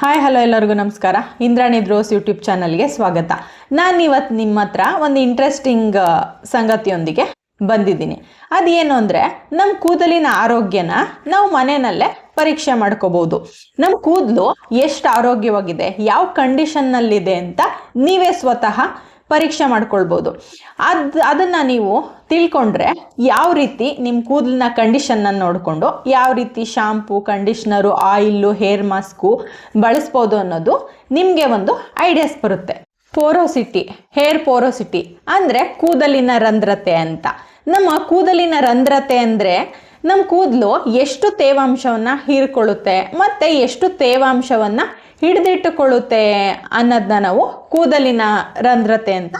Hi hello ಎಲ್ಲರಿಗೂ ನಮಸ್ಕಾರ. Indrani ದ್ರೋಸ್ YouTube ಚಾನಲ್ಗೆ ಸ್ವಾಗತ. ನಾನು ಇವತ್ತು ನಿಮ್ಮ ಹತ್ರ ಒಂದು ಇಂಟ್ರೆಸ್ಟಿಂಗ್ ಸಂಗತಿಯೊಂದಿಗೆ ಬಂದಿದ್ದೀನಿ. ಅದೇನು ಅಂದರೆ ನಮ್ಮ ಕೂದಲಿನ ಆರೋಗ್ಯನ ನಾವು ಮನೆಯಲ್ಲೇ ಪರೀಕ್ಷೆ ಮಾಡ್ಕೋಬೋದು ನಮ್ಮ ಕೂದಲು ಎಷ್ಟು ಆರೋಗ್ಯವಾಗಿದೆ, ಯಾವ ಕಂಡೀಷನ್ನಲ್ಲಿದೆ ಅಂತ ನೀವೇ ಸ್ವತಃ ಪರೀಕ್ಷೆ ಮಾಡ್ಕೊಳ್ಬೋದು. ಅದು, ಅದನ್ನು ನೀವು ತಿಳ್ಕೊಂಡ್ರೆ ಯಾವ ರೀತಿ ನಿಮ್ಮ ಕೂದಲಿನ ಕಂಡೀಷನ್ನ ನೋಡಿಕೊಂಡು ಯಾವ ರೀತಿ shampoo conditioner oil hair mask ಬಳಸ್ಬೋದು ಅನ್ನೋದು ನಿಮಗೆ ಒಂದು ಐಡಿಯಾಸ್ ಬರುತ್ತೆ. ಪೋರೋಸಿಟಿ ಹೇರ್ ಪೋರೋಸಿಟಿ ಅಂದರೆ ಕೂದಲಿನ ರಂಧ್ರತೆ ಅಂತ. ನಮ್ಮ ಕೂದಲಿನ ರಂಧ್ರತೆ ಅಂದರೆ ನಮ್ಮ ಕೂದಲು ಎಷ್ಟು ತೇವಾಂಶವನ್ನು ಹೀರ್ಕೊಳ್ಳುತ್ತೆ, ಮತ್ತು ಎಷ್ಟು ತೇವಾಂಶವನ್ನು ಹಿಡಿದಿಟ್ಟುಕೊಳ್ಳುತ್ತೆ ಅನ್ನೋದನ್ನ ನಾವು ಕೂದಲಿನ ರಂಧ್ರತೆ ಅಂತ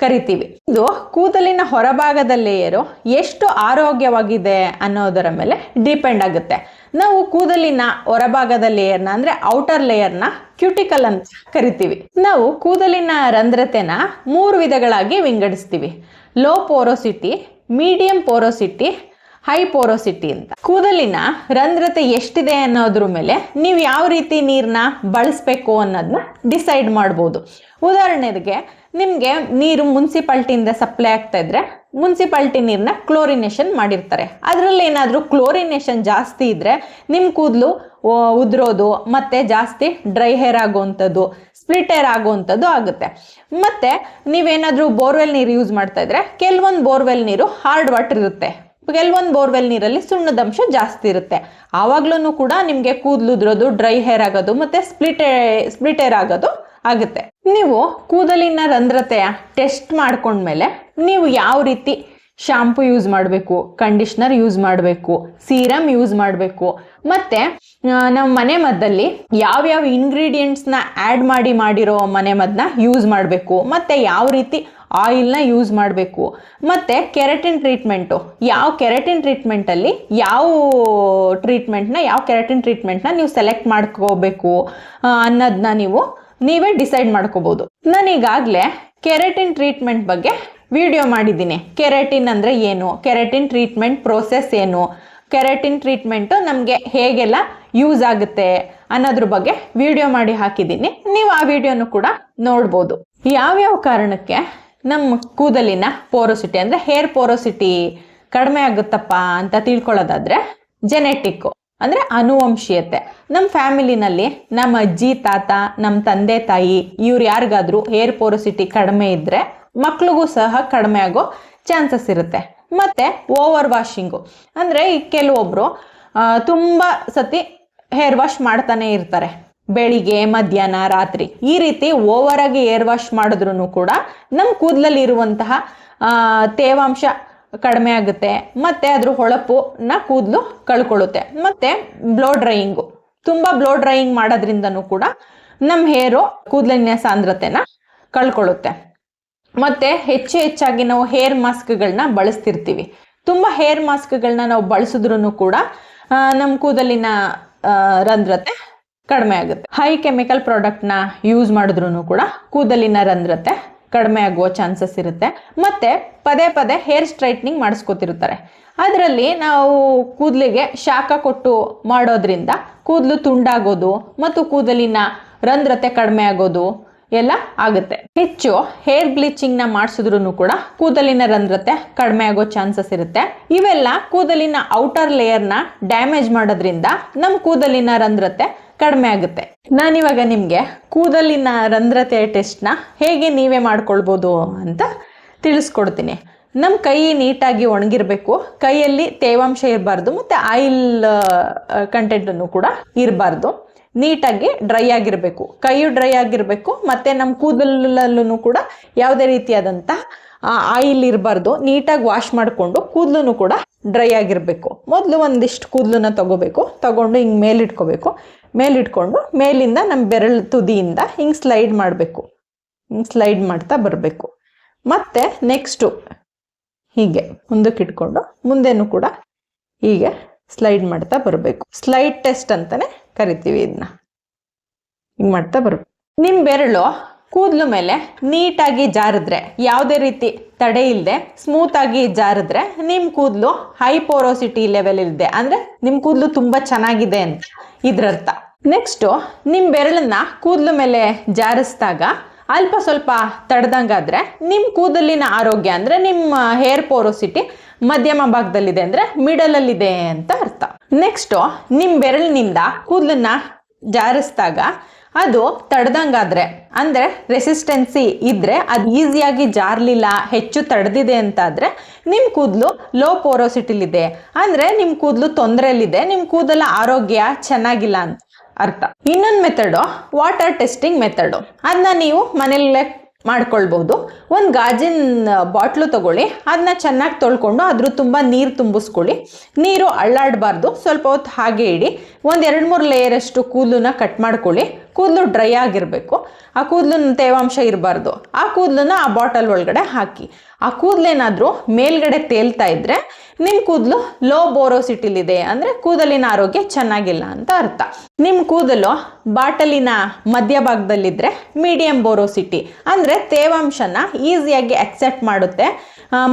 ಕರಿತೀವಿ. ಇದು ಕೂದಲಿನ ಹೊರಭಾಗದ ಲೇಯರ್ ಎಷ್ಟು ಆರೋಗ್ಯವಾಗಿದೆ ಅನ್ನೋದರ ಮೇಲೆ ಡಿಪೆಂಡ್ ಆಗುತ್ತೆ. ನಾವು ಕೂದಲಿನ ಹೊರಭಾಗದ ಲೇಯರ್ನ ಅಂದರೆ ಔಟರ್ ಲೇಯರ್ನ ಕ್ಯೂಟಿಕಲ್ ಅಂತ ಕರಿತೀವಿ. ನಾವು ಕೂದಲಿನ ರಂಧ್ರತೆನ ಮೂರು ವಿಧಗಳಾಗಿ ವಿಂಗಡಿಸ್ತೀವಿ. Low porosity, medium porosity high porosity ಅಂತ. ಕೂದಲಿನ ರಂಧ್ರತೆ ಎಷ್ಟಿದೆ ಅನ್ನೋದ್ರ ಮೇಲೆ ನೀವು ಯಾವ ರೀತಿ ನೀರನ್ನ ಬಳಸಬೇಕು ಅನ್ನೋದನ್ನ ಡಿಸೈಡ್ ಮಾಡ್ಬೋದು. ಉದಾಹರಣೆಗೆ ನಿಮಗೆ ನೀರು ಮುನ್ಸಿಪಾಲ್ಟಿಯಿಂದ ಸಪ್ಲೈ ಆಗ್ತಾ ಇದ್ರೆ ಮುನ್ಸಿಪಾಲ್ಟಿ ನೀರನ್ನ ಕ್ಲೋರಿನೇಷನ್ ಮಾಡಿರ್ತಾರೆ. ಅದರಲ್ಲಿ ಏನಾದರೂ ಕ್ಲೋರಿನೇಷನ್ ಜಾಸ್ತಿ ಇದ್ರೆ ನಿಮ್ಮ ಕೂದಲು ಉದುರೋದು, ಮತ್ತೆ ಜಾಸ್ತಿ ಡ್ರೈ ಹೇರ್ ಆಗುವಂಥದ್ದು ಸ್ಪ್ಲಿಟ್ ಹೇರ್ ಆಗುವಂಥದ್ದು ಆಗುತ್ತೆ. ಮತ್ತು ನೀವೇನಾದರೂ ಬೋರ್ವೆಲ್ ನೀರು ಯೂಸ್ ಮಾಡ್ತಾ ಇದ್ರೆ, ಕೆಲವೊಂದು ಬೋರ್ವೆಲ್ ನೀರು ಹಾರ್ಡ್ ವಾಟರ್ ಇರುತ್ತೆ. ಕೆಲವೊಂದು ಬೋರ್ವೆಲ್ ನೀರಲ್ಲಿ ಸುಣ್ಣದ ಅಂಶ ಜಾಸ್ತಿ ಇರುತ್ತೆ. ಆವಾಗ್ಲೂ ಕೂಡ ನಿಮಗೆ ಕೂದಲುದ್ರೋದು ಡ್ರೈ ಹೇರ್ ಆಗೋದು ಮತ್ತೆ ಸ್ಪ್ಲಿಟ್ ಸ್ಪ್ಲಿಟ್ ಹೇರ್ ಆಗೋದು ಆಗುತ್ತೆ. ನೀವು ಕೂದಲಿನ ರಂಧ್ರತೆಯ ಟೆಸ್ಟ್ ಮಾಡ್ಕೊಂಡ್ಮೇಲೆ ನೀವು ಯಾವ ರೀತಿ ಶಾಂಪು ಯೂಸ್ ಮಾಡಬೇಕು ಕಂಡೀಷ್ನರ್ ಯೂಸ್ ಮಾಡಬೇಕು ಸೀರಮ್ ಯೂಸ್ ಮಾಡಬೇಕು, ಮತ್ತೆ ನಮ್ಮ ಮನೆ ಮದ್ದಲ್ಲಿ ಯಾವ್ಯಾವ ಇಂಗ್ರೀಡಿಯೆಂಟ್ಸ್ನ ಆ್ಯಡ್ ಮಾಡಿ ಮಾಡಿರೋ ಮನೆ ಮದ್ದನ್ನ ಯೂಸ್ ಮಾಡಬೇಕು, ಮತ್ತು ಯಾವ ರೀತಿ ಆಯಿಲ್ನ ಯೂಸ್ ಮಾಡಬೇಕು. ಮತ್ತು ಕೆರೆಟಿನ್ ಟ್ರೀಟ್ಮೆಂಟು. ಯಾವ ಕೆರೆಟಿನ್ ಟ್ರೀಟ್ಮೆಂಟಲ್ಲಿ ಯಾವ ಟ್ರೀಟ್ಮೆಂಟ್ನ, ಯಾವ ಕೆರೆಟಿನ್ ಟ್ರೀಟ್ಮೆಂಟ್ನ ನೀವು ಸೆಲೆಕ್ಟ್ ಮಾಡ್ಕೋಬೇಕು ಅನ್ನೋದನ್ನ ನೀವು, ನೀವೇ ಡಿಸೈಡ್ ಮಾಡ್ಕೋಬೋದು. ನಾನೀಗಾಗಲೇ ಕೆರೆಟಿನ್ ಟ್ರೀಟ್ಮೆಂಟ್ ಬಗ್ಗೆ ವಿಡಿಯೋ ಮಾಡಿದ್ದೀನಿ. ಕೆರೆಟಿನ್ ಅಂದರೆ ಏನು? ಕೆರೆಟಿನ್ ಟ್ರೀಟ್ಮೆಂಟ್ ಪ್ರೋಸೆಸ್ ಏನು? ಕೆರೆಟಿನ್ ಟ್ರೀಟ್ಮೆಂಟು ನಮಗೆ ಹೇಗೆಲ್ಲ ಯೂಸ್ ಆಗುತ್ತೆ ಅನ್ನೋದ್ರ ಬಗ್ಗೆ ವಿಡಿಯೋ ಮಾಡಿ ಹಾಕಿದ್ದೀನಿ. ನೀವು ಆ ವಿಡಿಯೋನು ಕೂಡ ನೋಡ್ಬೋದು. ಯಾವ್ಯಾವ ಕಾರಣಕ್ಕೆ ನಮ್ಮ ಕೂದಲಿನ ಪೋರೋಸಿಟಿ ಅಂದರೆ ಹೇರ್ ಪೋರೋಸಿಟಿ ಕಡಿಮೆ ಆಗುತ್ತಪ್ಪ ಅಂತ ತಿಳ್ಕೊಳ್ಳೋದಾದ್ರೆ ಜೆನೆಟಿಕ್ಕು ಅಂದರೆ ಅನುವಂಶೀಯತೆ. ನಮ್ಮ ಫ್ಯಾಮಿಲಿನಲ್ಲಿ ನಮ್ಮ ಅಜ್ಜಿ, ತಾತ ನಮ್ಮ ತಂದೆ, ತಾಯಿ ಇವ್ರು ಯಾರಿಗಾದ್ರೂ ಹೇರ್ ಪೋರೋಸಿಟಿ ಕಡಿಮೆ ಇದ್ದರೆ ಮಕ್ಳಿಗೂ ಸಹ ಕಡಿಮೆ ಆಗೋ ಚಾನ್ಸಸ್ ಇರುತ್ತೆ. ಮತ್ತು ಓವರ್ ವಾಷಿಂಗು ಅಂದರೆ ಈ ಕೆಲವೊಬ್ಬರು ತುಂಬ ಸತಿ ಹೇರ್ ವಾಶ್ ಮಾಡ್ತಾನೆ ಇರ್ತಾರೆ. ಬೆಳಿಗ್ಗೆ, ಮಧ್ಯಾಹ್ನ, ರಾತ್ರಿ ಈ ರೀತಿ ಓವರ್ ಆಗಿ ಏರ್ ವಾಶ್ ಮಾಡಿದ್ರು ಕೂಡ ನಮ್ಮ ಕೂದಲಲ್ಲಿ ಇರುವಂತಹ ತೇವಾಂಶ ಕಡಿಮೆ ಆಗುತ್ತೆ. ಮತ್ತೆ ಅದ್ರ ಹೊಳಪುನ ಕೂದಲು ಕಳ್ಕೊಳ್ಳುತ್ತೆ. ಮತ್ತೆ ಬ್ಲೋ ಡ್ರೈಯಿಂಗು ತುಂಬಾ ಬ್ಲೋ ಡ್ರೈಯಿಂಗ್ ಮಾಡೋದ್ರಿಂದನು ಕೂಡ ನಮ್ಮ ಹೇರು ಕೂದಲಿನ ಸಾಂದ್ರತೆನ ಕಳ್ಕೊಳ್ಳುತ್ತೆ. ಮತ್ತೆ ಹೆಚ್ಚು ಹೆಚ್ಚಾಗಿ ನಾವು ಹೇರ್ ಮಾಸ್ಕ್ಗಳನ್ನ ಬಳಸ್ತಿರ್ತೀವಿ. ತುಂಬಾ ಹೇರ್ ಮಾಸ್ಕ್ಗಳನ್ನ ನಾವು ಬಳಸಿದ್ರು ಕೂಡ ನಮ್ಮ ಕೂದಲಿನ ರಂಧ್ರತೆ ಕಡಿಮೆ ಆಗುತ್ತೆ. ಹೈ ಕೆಮಿಕಲ್ ಪ್ರಾಡಕ್ಟ್ನ ಯೂಸ್ ಮಾಡಿದ್ರು ಕೂಡ ಕೂದಲಿನ ರಂಧ್ರತೆ ಕಡಿಮೆ ಆಗುವ ಚಾನ್ಸಸ್ ಇರುತ್ತೆ. ಮತ್ತೆ ಪದೇ ಪದೇ ಹೇರ್ ಸ್ಟ್ರೈಟ್ನಿಂಗ್ ಮಾಡಿಸ್ಕೊತಿರ್ತಾರೆ ಅದರಲ್ಲಿ ನಾವು ಕೂದಲಿಗೆ ಶಾಖ ಕೊಟ್ಟು ಮಾಡೋದ್ರಿಂದ ಕೂದಲು ತುಂಡಾಗೋದು ಮತ್ತು ಕೂದಲಿನ ರಂಧ್ರತೆ ಕಡಿಮೆ ಆಗೋದು ಎಲ್ಲ ಆಗುತ್ತೆ. ಹೆಚ್ಚು ಹೇರ್ ಬ್ಲೀಚಿಂಗ್ನ ಮಾಡಿಸಿದ್ರು ಕೂಡ ಕೂದಲಿನ ರಂಧ್ರತೆ ಕಡಿಮೆ ಆಗೋ ಚಾನ್ಸಸ್ ಇರುತ್ತೆ. ಇವೆಲ್ಲ ಕೂದಲಿನ ಔಟರ್ ಲೇಯರ್ನ ಡ್ಯಾಮೇಜ್ ಮಾಡೋದ್ರಿಂದ ನಮ್ಮ ಕೂದಲಿನ ರಂಧ್ರತೆ ಕಡಿಮೆ ಆಗುತ್ತೆ. ನಾನಿವಾಗ ನಿಮಗೆ ಕೂದಲಿನ ರಂಧ್ರತೆ ಟೆಸ್ಟ್ನ ಹೇಗೆ ನೀವೇ ಮಾಡ್ಕೊಳ್ಬೋದು ಅಂತ ತಿಳಿಸ್ಕೊಡ್ತೀನಿ. ನಮ್ಮ ಕೈ ನೀಟಾಗಿ ಒಣಗಿರಬೇಕು. ಕೈಯಲ್ಲಿ ತೇವಾಂಶ ಇರಬಾರ್ದು ಮತ್ತು ಆಯಿಲ್ ಕಂಟೆಂಟನ್ನು ಕೂಡ ಇರಬಾರ್ದು. ನೀಟಾಗಿ ಡ್ರೈ ಆಗಿರಬೇಕು. ಕೈಯು ಡ್ರೈ ಆಗಿರಬೇಕು. ಮತ್ತು ನಮ್ಮ ಕೂದಲಲ್ಲೂ ಕೂಡ ಯಾವುದೇ ರೀತಿಯಾದಂಥ ಆಯಿಲ್ ಇರಬಾರ್ದು, ನೀಟಾಗಿ ವಾಶ್ ಮಾಡಿಕೊಂಡು ಕೂದಲು ಕೂಡ ಡ್ರೈ ಆಗಿರಬೇಕು. ಮೊದಲು ಒಂದಿಷ್ಟು ಕೂದಲನ್ನ ತಗೋಬೇಕು, ತಗೊಂಡು ಹಿಂಗೆ ಮೇಲಿಟ್ಕೋಬೇಕು. ಮೇಲಿಟ್ಕೊಂಡು ಮೇಲಿಂದ ನಮ್ಮ ಬೆರಳು ತುದಿಯಿಂದ ಹಿಂಗೆ ಸ್ಲೈಡ್ ಮಾಡಬೇಕು. ಹಿಂಗೆ ಸ್ಲೈಡ್ ಮಾಡ್ತಾ ಬರಬೇಕು. ಮತ್ತು ನೆಕ್ಸ್ಟು ಹೀಗೆ ಮುಂದಕ್ಕೆ ಇಟ್ಕೊಂಡು ಮುಂದೆನೂ ಕೂಡ ಹೀಗೆ ಸ್ಲೈಡ್ ಮಾಡ್ತಾ ಬರಬೇಕು. ಸ್ಲೈಡ್ ಟೆಸ್ಟ್ ಅಂತಲೇ ಕರಿತೀವಿ ಇದನ್ನ ಹಿಂಗೆ ಮಾಡ್ತಾ ಬರಬೇಕು. ನಿಮ್ಮ ಬೆರಳು ಕೂದಲು ಮೇಲೆ ನೀಟಾಗಿ ಜಾರಿದ್ರೆ, ಯಾವುದೇ ರೀತಿ ತಡೆ ಇಲ್ಲದೆ ಸ್ಮೂತ್ ಆಗಿ ಜಾರಿದ್ರೆ ನಿಮ್ಮ ಕೂದಲು ಹೈ ಪೋರೋಸಿಟಿ ಲೆವೆಲ್ ಇದೆ ಅಂದ್ರೆ ನಿಮ್ಮ ಕೂದಲು ತುಂಬಾ ಚೆನ್ನಾಗಿದೆ ಅಂತ ಇದ್ರರ್ಥ. ನೆಕ್ಸ್ಟು ನಿಮ್ಮ ಬೆರಳನ್ನ ಕೂದಲು ಮೇಲೆ ಜಾರಿಸಿದಾಗ ಅಲ್ಪ ಸ್ವಲ್ಪ ತಡೆದಂಗಾದ್ರೆ ನಿಮ್ಮ ಕೂದಲಿನ ಆರೋಗ್ಯ, ಅಂದ್ರೆ ನಿಮ್ಮ ಹೇರ್ ಪೋರೋಸಿಟಿ ಮಧ್ಯಮ ಭಾಗದಲ್ಲಿದೆ ಅಂದರೆ ಮಿಡಲಲ್ಲಿದೆ ಅಂತ ಅರ್ಥ. ನೆಕ್ಸ್ಟು ನಿಮ್ಮ ಬೆರಳಿನಿಂದ ಕೂದಲನ್ನ ಜಾರಿಸಿದಾಗ ಅದು ತಡೆದಂಗಾದ್ರೆ, ಅಂದರೆ ರೆಸಿಸ್ಟೆನ್ಸಿ ಇದ್ದರೆ ಅದು ಈಸಿಯಾಗಿ ಜಾರಲಿಲ್ಲ, ಹೆಚ್ಚು ತಡೆದಿದೆ ಅಂತಾದರೆ ನಿಮ್ಮ ಕೂದಲು ಲೋ ಪೋರೋಸಿಟಿಲಿದೆ ಅಂದರೆ ನಿಮ್ಮ ಕೂದಲು ತೊಂದರೆಯಲ್ಲಿದೆ ನಿಮ್ಮ ಕೂದಲ ಆರೋಗ್ಯ ಚೆನ್ನಾಗಿಲ್ಲ ಅಂತ ಅರ್ಥ. ಇನ್ನೊಂದು ಮೆಥಡು ವಾಟರ್ ಟೆಸ್ಟಿಂಗ್ ಮೆಥಡು ಅದನ್ನ ನೀವು ಮನೆಯಲ್ಲೇ ಮಾಡ್ಕೊಳ್ಬಹುದು ಒಂದು ಗಾಜಿನ ಬಾಟ್ಲು ತಗೊಳ್ಳಿ ಅದನ್ನ ಚೆನ್ನಾಗಿ ತೊಳ್ಕೊಂಡು ಅದ್ರ ತುಂಬ ನೀರು ತುಂಬಿಸ್ಕೊಳ್ಳಿ. ನೀರು ಅಳ್ಳಾಡಬಾರ್ದು, ಸ್ವಲ್ಪ ಹೊತ್ತು ಹಾಗೆ ಇಡಿ. ಒಂದು ಎರಡು ಮೂರು ಲೇಯರಷ್ಟು ಕೂದಲನ್ನ ಕಟ್ ಮಾಡ್ಕೊಳ್ಳಿ. ಕೂದಲು ಡ್ರೈ ಆಗಿರಬೇಕು. ಆ ಕೂದಲಿನ ತೇವಾಂಶ ಇರಬಾರ್ದು. ಆ ಕೂದಲನ್ನ ಆ ಬಾಟಲ್ ಒಳಗಡೆ ಹಾಕಿ. ಆ ಕೂದಲೇನಾದರೂ ಮೇಲ್ಗಡೆ ತೇಲ್ತಾ ಇದ್ರೆ ನಿಮ್ಮ ಕೂದಲು ಲೋ ಬೋರೋಸಿಟಿಲಿದೆ ಅಂದರೆ ಕೂದಲಿನ ಆರೋಗ್ಯ ಚೆನ್ನಾಗಿಲ್ಲ ಅಂತ ಅರ್ಥ. ನಿಮ್ಮ ಕೂದಲು ಬಾಟಲಿನ ಮಧ್ಯಭಾಗದಲ್ಲಿದ್ದರೆ ಮೀಡಿಯಂ ಬೋರೋಸಿಟಿ ಅಂದರೆ ತೇವಾಂಶನ ಈಸಿಯಾಗಿ ಅಕ್ಸೆಪ್ಟ್ ಮಾಡುತ್ತೆ.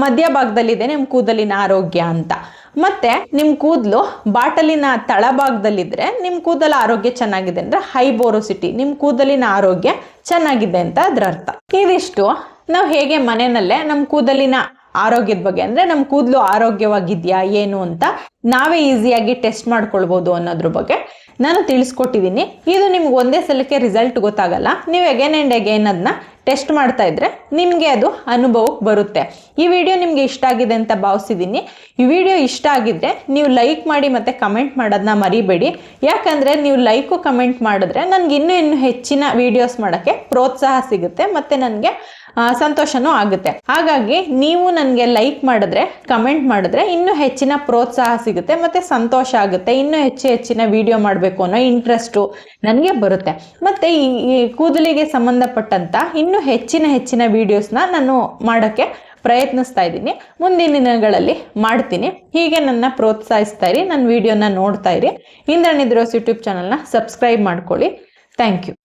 ಮಧ್ಯಭಾಗದಲ್ಲಿದೆ ನಿಮ್ಮ ಕೂದಲಿನ ಆರೋಗ್ಯ ಅಂತ. ಮತ್ತೆ ನಿಮ್ಮ ಕೂದಲು ಬಾಟಲಿನ ತಳಭಾಗದಲ್ಲಿದ್ರೆ ನಿಮ್ಮ ಕೂದಲ ಆರೋಗ್ಯ ಚೆನ್ನಾಗಿದೆ ಅಂದ್ರೆ ಹೈ ಬೋರೋಸಿಟಿ ನಿಮ್ಮ ಕೂದಲಿನ ಆರೋಗ್ಯ ಚೆನ್ನಾಗಿದೆ ಅಂತ ಅದರ ಅರ್ಥ. ಇದಿಷ್ಟು ನಾವು ಹೇಗೆ ಮನೆಯಲ್ಲೇ ನಮ್ಮ ಕೂದಲಿನ ಆರೋಗ್ಯದ ಬಗ್ಗೆ ಅಂದ್ರೆ ನಮ್ಮ ಕೂದಲು ಆರೋಗ್ಯವಾಗಿದ್ಯಾ, ಏನು ಅಂತ ನಾವೇ ಈಸಿಯಾಗಿ ಟೆಸ್ಟ್ ಮಾಡ್ಕೊಳ್ಬೋದು ಅನ್ನೋದ್ರ ಬಗ್ಗೆ. ನಾನು ತಿಳಿಸ್ಕೊಟ್ಟಿದ್ದೀನಿ ಇದು ನಿಮ್ಗೆ ಒಂದೇ ಸಲಕ್ಕೆ ರಿಸಲ್ಟ್ ಗೊತ್ತಾಗಲ್ಲ. ನೀವು ಎಗೇನ್ ಆ್ಯಂಡ್ ಎಗೇನ್ ಅದನ್ನ ಟೆಸ್ಟ್ ಮಾಡ್ತಾ ಇದ್ರೆ ನಿಮಗೆ ಅದು ಅನುಭವಕ್ಕೆ ಬರುತ್ತೆ. ಈ ವಿಡಿಯೋ ನಿಮಗೆ ಇಷ್ಟ ಆಗಿದೆ ಅಂತ ಭಾವಿಸಿದ್ದೀನಿ ಈ ವಿಡಿಯೋ ಇಷ್ಟ ಆಗಿದ್ರೆ ನೀವು ಲೈಕ್ ಮಾಡಿ ಮತ್ತು ಕಮೆಂಟ್ ಮಾಡೋದನ್ನ ಮರಿಬೇಡಿ. ಯಾಕಂದರೆ ನೀವು ಲೈಕು ಕಮೆಂಟ್ ಮಾಡಿದ್ರೆ ನನಗೆ ಇನ್ನೂ ಇನ್ನೂ ಹೆಚ್ಚಿನ ವಿಡಿಯೋಸ್ ಮಾಡೋಕ್ಕೆ ಪ್ರೋತ್ಸಾಹ ಸಿಗುತ್ತೆ. ಮತ್ತು ನನಗೆ ಸಂತೋಷನೂ ಆಗುತ್ತೆ. ಹಾಗಾಗಿ ನೀವು ನನಗೆ ಲೈಕ್ ಮಾಡಿದ್ರೆ ಕಮೆಂಟ್ ಮಾಡಿದ್ರೆ ಇನ್ನೂ ಹೆಚ್ಚಿನ ಪ್ರೋತ್ಸಾಹ ಸಿಗುತ್ತೆ ಮತ್ತು ಸಂತೋಷ ಆಗುತ್ತೆ. ಇನ್ನೂ ಹೆಚ್ಚು ಹೆಚ್ಚಿನ ವಿಡಿಯೋ ಮಾಡಬೇಕು ಅನ್ನೋ ಇಂಟ್ರೆಸ್ಟು ನನಗೆ ಬರುತ್ತೆ. ಮತ್ತು ಈ ಕೂದಲಿಗೆ ಸಂಬಂಧಪಟ್ಟಂತ ಇನ್ನೂ ಹೆಚ್ಚಿನ ಹೆಚ್ಚಿನ ವಿಡಿಯೋಸ್ನ ನಾನು ಮಾಡೋಕ್ಕೆ ಪ್ರಯತ್ನಿಸ್ತಾ ಇದ್ದೀನಿ. ಮುಂದಿನ ದಿನಗಳಲ್ಲಿ ಮಾಡ್ತೀನಿ. ಹೀಗೆ ನನ್ನ ಪ್ರೋತ್ಸಾಹಿಸ್ತಾ ಇರಿ. ನನ್ನ ವಿಡಿಯೋನ ನೋಡ್ತಾ ಇರಿ. ಇಂದ್ರನಿದ್ರೋಸ್ ಯೂಟ್ಯೂಬ್ ಚಾನಲ್ನ ಸಬ್ಸ್ಕ್ರೈಬ್ ಮಾಡ್ಕೊಳ್ಳಿ. Thank you